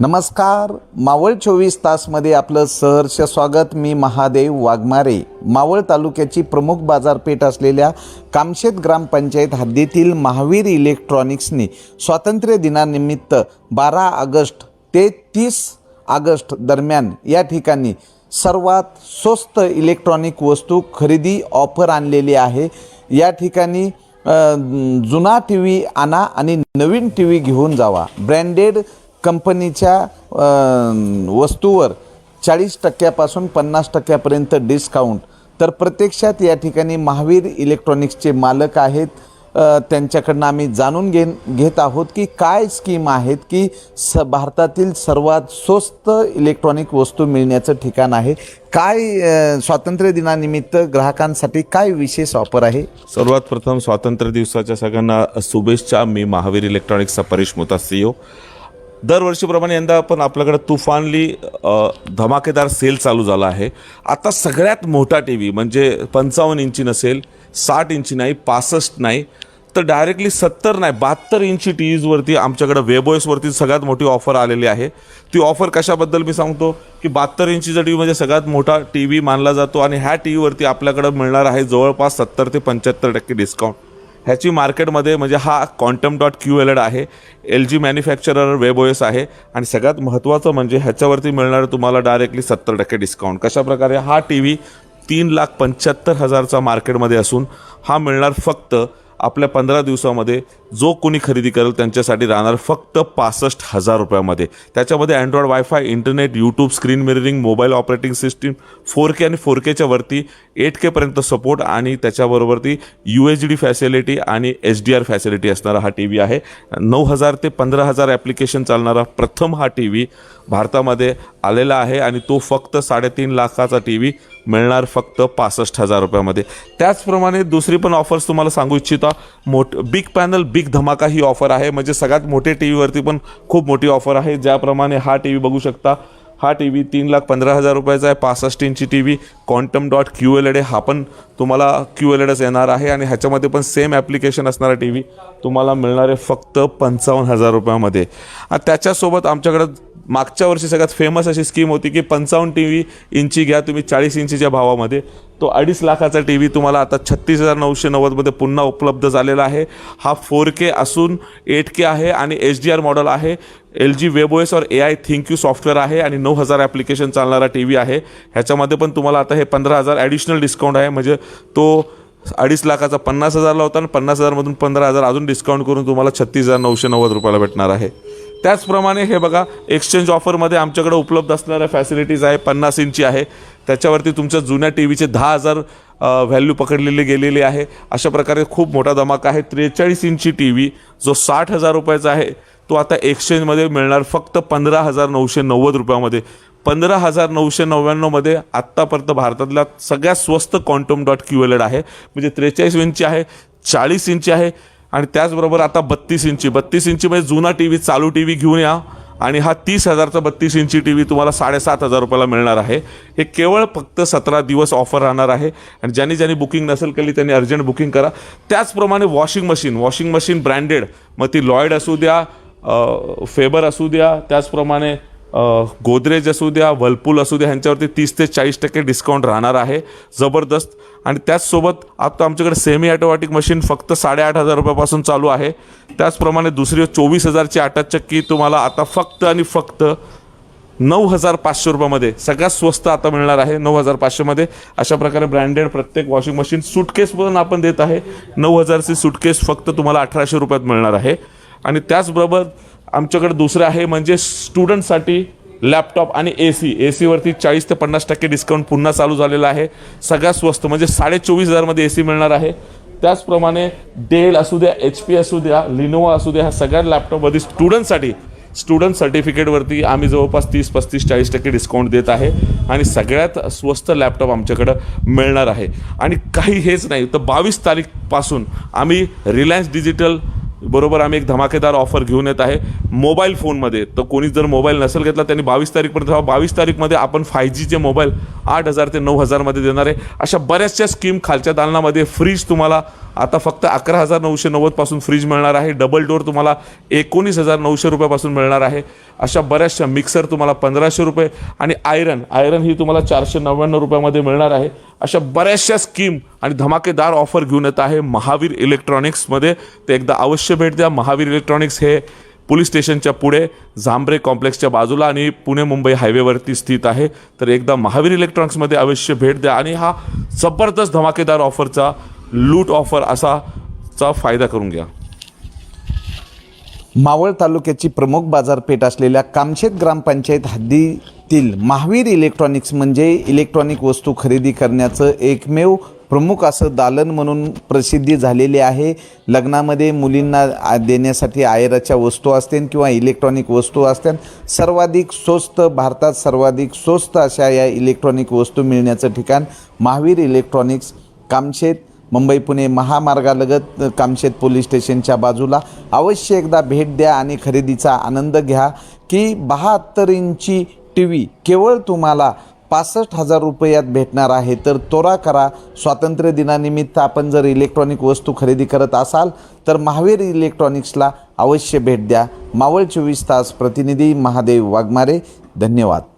नमस्कार. मावळ चोवीस तासमध्ये आपलं सहर्ष स्वागत. मी महादेव वाघमारे. मावळ तालुक्याची प्रमुख बाजारपेठ असलेल्या कामशेत ग्रामपंचायत हद्दीतील महावीर इलेक्ट्रॉनिक्सने स्वातंत्र्य दिनानिमित्त बारा ऑगस्ट ते तीस ऑगस्ट दरम्यान या ठिकाणी सर्वात स्वस्त इलेक्ट्रॉनिक वस्तू खरेदी ऑफर आणलेली आहे. या ठिकाणी जुना टी व्ही आणा आणि नवीन टी व्ही घेऊन जावा. ब्रँडेड कंपनीच्या वस्तूवर चाळीस टक्क्यापासून पन्नास टक्क्यापर्यंत डिस्काउंट तर प्रत्यक्षात या ठिकाणी महावीर इलेक्ट्रॉनिक्सचे मालक आहेत. त्यांच्याकडनं आम्ही जाणून घे घेत आहोत की काय स्कीम आहेत की स भारतातील सर्वात स्वस्त इलेक्ट्रॉनिक वस्तू मिळण्याचं ठिकाण आहे. काय स्वातंत्र्यदिनानिमित्त स्वातंत्र्य दिनानिमित्त ग्राहकांसाठी काय विशेष ऑफर आहे? सर्वात प्रथम स्वातंत्र्य दिवसाच्या सगळ्यांना शुभेच्छा. मी महावीर इलेक्ट्रॉनिक्सचा परेश मोता सीओ दरवर्षीप्रमाणे यंदा पण आपल्याकडे तुफानली धमाकेदार सेल चालू झाला आहे. आता सगळ्यात मोठा टी व्ही म्हणजे पंचावन्न इंची नसेल साठ इंची नाही पासष्ट नाही तर डायरेक्टली सत्तर नाही बहात्तर इंची टी व्हीजवरती आमच्याकडे वेबॉईसवरती सगळ्यात मोठी ऑफर आलेली आहे. ती ऑफर कशाबद्दल मी सांगतो? की बहात्तर इंचीचा टी व्ही म्हणजे सगळ्यात मोठा टी व्ही मानला जातो आणि ह्या टी व्हीवरती आपल्याकडे मिळणार आहे जवळपास सत्तर ते पंच्याहत्तर टक्के डिस्काउंट ह्याची मार्केटमध्ये म्हणजे हा quantum dot Q L add आहे L G manufacturer web OS आहे आणि सगळ्यात महत्त्वाचं म्हणजे ह्याच्यावरती मिळणारं तुम्हाला डायरेक्टली सत्तर टक्के डिस्काउंट कशाप्रकारे? हा टी व्ही तीन लाख पंच्याहत्तर हजारचा मार्केटमध्ये असून हा मिळणार फक्त आपल्या पंधरा दिवसामध्ये जो कोणी खरेदी करेल त्यांच्यासाठी राहणार फक्त पासष्ट हजार रुपयामध्ये. त्याच्यामध्ये Android wifi internet YouTube screen mirroring mobile operating system four K आणि फोर केच्या वरती एट केपर्यंत सपोर्ट आणि त्याच्याबरोबरती यू एच डी फॅसिलिटी आणि एच डी आर फॅसिलिटी असणारा हा टी व्ही आहे. नऊ हजार ते पंधरा हजार ॲप्लिकेशन चालणारा प्रथम हा टी व्ही भारतामध्ये आलेला आहे आणि तो फक्त साडेतीन लाखाचा टी व्ही मिळणार फक्त पासष्ट हजार रुपयामध्ये. त्याचप्रमाणे दुसरी पण ऑफर्स तुम्हाला सांगू इच्छितो. मोठ बिग पॅनल बिग धमाका ही ऑफर आहे. म्हणजे सगळ्यात मोठे टी व्हीवरती पण खूप मोठी ऑफर आहे. ज्याप्रमाणे हा टी व्ही बघू शकता. हा टी व्ही तीन लाख पंधरा हजार रुपयाचा आहे. पासष्ट इंची T V quantum dot QLED हा पण तुम्हाला क्यू एल एडच येणार आहे. आणि ह्याच्यामध्ये पण सेम ॲप्लिकेशन असणारा टी व्ही तुम्हाला मिळणार आहे फक्त पंचावन्न हजार रुपयामध्ये. त्याच्यासोबत आमच्याकडं मागच्या वर्षी सगळ्यात फेमस अशी स्कीम होती की पंचावन्न टी व्ही इंची घ्या तुम्ही चाळीस इंचीच्या भावामध्ये. तो अडीच लाखाचा टी व्ही तुम्हाला आता छत्तीस हजार नऊशे नव्वदमध्ये पुन्हा उपलब्ध झालेला आहे. हा फोर के असून एट के आहे आणि एच डी आर मॉडल आहे. एल जी वेबओएस और A I ThinQ software आहे आणि नऊ हजार ॲप्लिकेशन चालणारा टी व्ही आहे. ह्याच्यामध्ये पण तुम्हाला आता हे पंधरा हजार ॲडिशनल डिस्काउंट आहे. म्हणजे तो अडीच लाखाचा पन्नास हजारला होता आणि पन्नास हजारमधून पंधरा हजार अजून डिस्काउंट करून तुम्हाला छत्तीस हजार नऊशे नव्वद रुपयाला भेटणार आहे. त्याचप्रमाणे हे बघा एक्सचेंज ऑफरमध्ये आमच्याकडे उपलब्ध असणाऱ्या फॅसिलिटीज आहे पन्नास इंची आहे. त्याच्यावरती तुमच्या जुन्या टी व्हीचे दहा हजार व्हॅल्यू पकडलेली गेलेली आहे. अशा प्रकारे खूप मोठा धमाका आहे. त्रेचाळीस इंची टी व्ही जो साठ हजार रुपयाचा आहे तो आता एक्सचेंजमध्ये मिळणार फक्त पंधरा हजार नऊशे नव्वद रुपयामध्ये. पंधरा हजार नऊशे नव्याण्णवमध्ये आत्तापर्यंत भारतातला सगळ्यात स्वस्त quantum dot Q L add आहे. म्हणजे त्रेचाळीस इंची आहे चाळीस इंची आहे. आणि त्याचबरोबर आता बत्तीस इंची बत्तीस इंची म्हणजे जुना टी व्ही चालू टी व्ही घेऊन या. आणि हा तीस हजारचा बत्तीस इंची टी व्ही तुम्हाला साडेसात हजार रुपयाला मिळणार आहे. हे केवळ फक्त सतरा दिवस ऑफर राहणार आहे. आणि ज्यांनी ज्यांनी बुकिंग नसेल केली त्यांनी अर्जंट बुकिंग करा. त्याचप्रमाणे washing machine washing machine branded मग ती लॉयड असू द्या फेबर असू द्या त्याचप्रमाणे गोदरेज असू द्या वलपूल असू द्या ह्यांच्यावरती तीस ते चाळीस टक्के डिस्काउंट राहणार आहे जबरदस्त. आणि त्याचसोबत आता आमच्याकडे सेमी ॲटोमॅटिक मशीन फक्त साडेआठ हजार रुपयापासून चालू आहे. त्याचप्रमाणे दुसरी चोवीस हजारची आठ चक्की तुम्हाला आता फक्त आणि फक्त नऊ हजार पाचशे रुपयामध्ये सगळ्यात स्वस्त आता मिळणार आहे नऊ हजार पाचशेमध्ये. अशा प्रकारे ब्रँडेड प्रत्येक वॉशिंग मशीन सुटकेस पण आपण देत आहे. नऊ हजारची सुटकेस फक्त तुम्हाला अठराशे रुपयात मिळणार आहे. आणि त्याचबरोबर आमच्याकडे दुसरं आहे म्हणजे स्टुडंटसाठी लॅपटॉप आणि ए सी ए सीवरती चाळीस ते पन्नास टक्के डिस्काउंट पुन्हा चालू झालेला आहे. सगळ्यात स्वस्त म्हणजे साडे चोवीस हजारमध्ये ए सी मिळणार आहे. त्याचप्रमाणे डेल असू द्या एच पी असू द्या लिनोवा असू द्या ह्या सगळ्या लॅपटॉपमध्ये स्टुडंटसाठी स्टुडंट सर्टिफिकेटवरती आम्ही जवळपास तीस पस्तीस चाळीस टक्के डिस्काउंट देत आहे. आणि सगळ्यात स्वस्त लॅपटॉप आमच्याकडं मिळणार आहे. आणि काही हेच नाही तर बावीस तारीखपासून आम्ही रिलायन्स डिजिटल बरोबर आम्ही एक धमाकेदार ऑफर घेऊन येत आहे. मोबाईल फोनमध्ये तर कोणी जर मोबाईल नसेल घेतला त्यांनी बावीस तारीखपर्यंत बावीस तारीखमध्ये आपण फाय जीचे मोबाईल आठ हजार ते नऊ हजारमध्ये देणार आहे. अशा बऱ्याचशा स्कीम खालच्या दालनामध्ये फ्रीज तुम्हाला आता फक्त अकरा हजार नऊशे नव्वदपासून फ्रीज मिळणार आहे. डबल डोअर तुम्हाला एकोणीस हजार नऊशे रुपयापासून मिळणार आहे. अशा बऱ्याचशा मिक्सर तुम्हाला पंधराशे रुपये आणि आयरन आयरन ही तुम्हाला चारशे नव्याण्णव रुपयामध्ये मिळणार आहे. अशा बऱ्याचशा स्कीम आणि धमाकेदार ऑफर घेऊन येत आहे महावीर इलेक्ट्रॉनिक्समध्ये ते एकदा अवश्य भेट द्या. महावीर इलेक्ट्रॉनिक्स हे पोलीस स्टेशनच्या पुढे झांब्रे कॉम्प्लेक्सच्या बाजूला आणि पुणे मुंबई हायवेवरती स्थित आहे. तर एकदा महावीर इलेक्ट्रॉनिक्समध्ये अवश्य भेट द्या आणि हा जबरदस्त धमाकेदार ऑफरचा लूट ऑफर असा चा फायदा करून घ्या. मावळ तालुक्याची प्रमुख बाजारपेठ असलेल्या कामशेत ग्रामपंचायत हद्दीतील महावीर इलेक्ट्रॉनिक्स म्हणजे इलेक्ट्रॉनिक वस्तू खरेदी करण्याचं एकमेव प्रमुख असं दालन म्हणून प्रसिद्धी झालेली आहे. लग्नामध्ये मुलींना देण्यासाठी आयराच्या वस्तू असतील किंवा इलेक्ट्रॉनिक वस्तू असतील सर्वाधिक स्वस्त भारतात सर्वाधिक स्वस्त अशा या इलेक्ट्रॉनिक वस्तू मिळण्याचं ठिकाण महावीर इलेक्ट्रॉनिक्स कामशेत मुंबई पुणे महामार्गालगत कामशेत पोलीस स्टेशनच्या बाजूला अवश्य एकदा भेट द्या आणि खरेदीचा आनंद घ्या की बहात्तर इंची टी व्ही केवळ तुम्हाला पासष्ट हजार रुपयात भेटणार आहे. तर तोरा करा. स्वातंत्र्य दिनानिमित्त आपण जर इलेक्ट्रॉनिक वस्तू खरेदी करत असाल तर महावीर इलेक्ट्रॉनिक्सला अवश्य भेट द्या. मावळ चोवीस तास प्रतिनिधी महादेव वाघमारे. धन्यवाद.